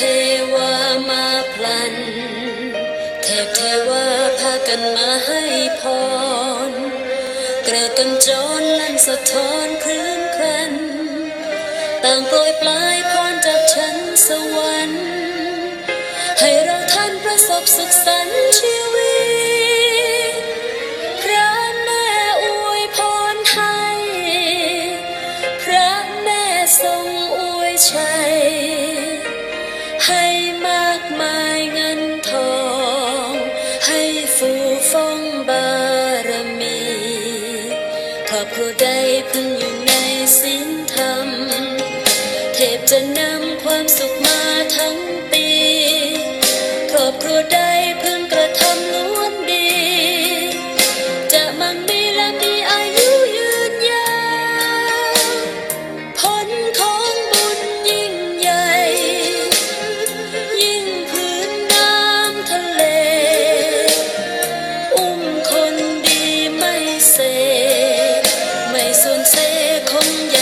เทวามาพลัน เทพเทวาพากันมาให้พรกระกันจนนันสะท้อนคลื่นครัน ต่างโปรยปลายพรจากชั้นสวรรค์ ให้เราท่านประสบสุขสันต์ชีวิตพระแม่อวยพรให้ พระแม่ทรงอวยชัย ให้มากมายเงินทอง ให้ฟูฟ่องบารมีคอบครัวใดพึงอยู่ในศีลธรรม เทพจะนำความสุขมาทั้งปี ครอบครัวใด un